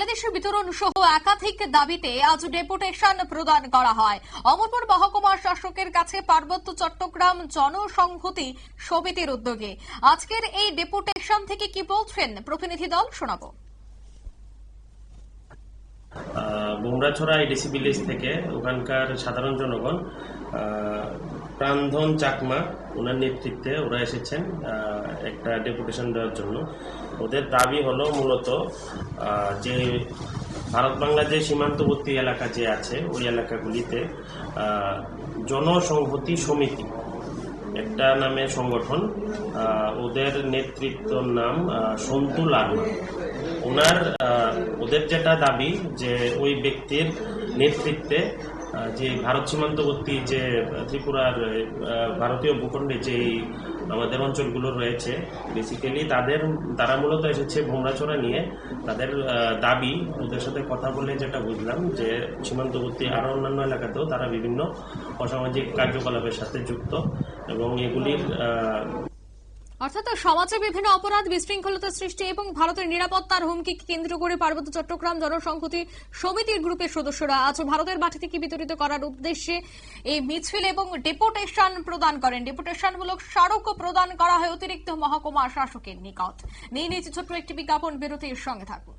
বাংলাদেশের বিতরণ সহ একাধিক দাবিতে আজ ডেপুটেশন প্রদান করা হয়। অমরপুর মহকুমার শাসকের কাছে পার্বত্য চট্টগ্রাম জনসংহতি সমিতির উদ্যোগে। আজকের এই ডেপুটেশন থেকে কি বলছেন প্রতিনিধি দল শোনাবো। বুমরাছড়া এডিসি ভিলেজ থেকে ওখানকার সাধারণ জনগণ প্রাণধন চাকমা, ওনার নেতৃত্বে ওরা এসেছেন একটা ডেপুটেশন দেওয়ার জন্য। ওদের দাবি হলো মূলত যে ভারত বাংলা যে সীমান্তবর্তী এলাকা যে আছে, ওই এলাকাগুলিতে জনসংহতি সমিতি একটা নামে সংগঠন ওদের নেতৃত্বর নাম সন্তু লার্মা। ওনার ওদের যেটা দাবি যে ওই ব্যক্তির নেতৃত্বে যে ভারত সীমান্তবর্তী যে ত্রিপুরার ভারতীয় ভূখণ্ডে যে আমাদের অঞ্চলগুলো রয়েছে বেসিক্যালি তাদের, তারা মূলত এসেছে ভোমরাচোরা নিয়ে। তাদের দাবি, ওদের সাথে কথা বলে যেটা বুঝলাম যে সীমান্তবর্তী আরও অন্যান্য এলাকাতেও তারা বিভিন্ন অসামাজিক কার্যকলাপের সাথে যুক্ত এবং এগুলির অর্থাৎ সমাজে বিভিন্ন অপরাধ বিশৃঙ্খলতা সৃষ্টি এবং ভারতের নিরাপত্তার হুমকি কেন্দ্র করে পার্বত্য চট্টগ্রাম জনসংহতি সমিতির গ্রুপের সদস্যরা আজ ভারতের মাটি থেকে বিতরিত করার উদ্দেশ্যে এই মিছিল এবং ডেপুটেশন প্রদান করেন। ডেপুটেশনমূলক স্মারক প্রদান করা হয় অতিরিক্ত মহকুমা শাসকের নিকট। নিয়ে নিয়েছে ছোট্ট একটি বিজ্ঞাপন, বিরতির সঙ্গে থাকুন।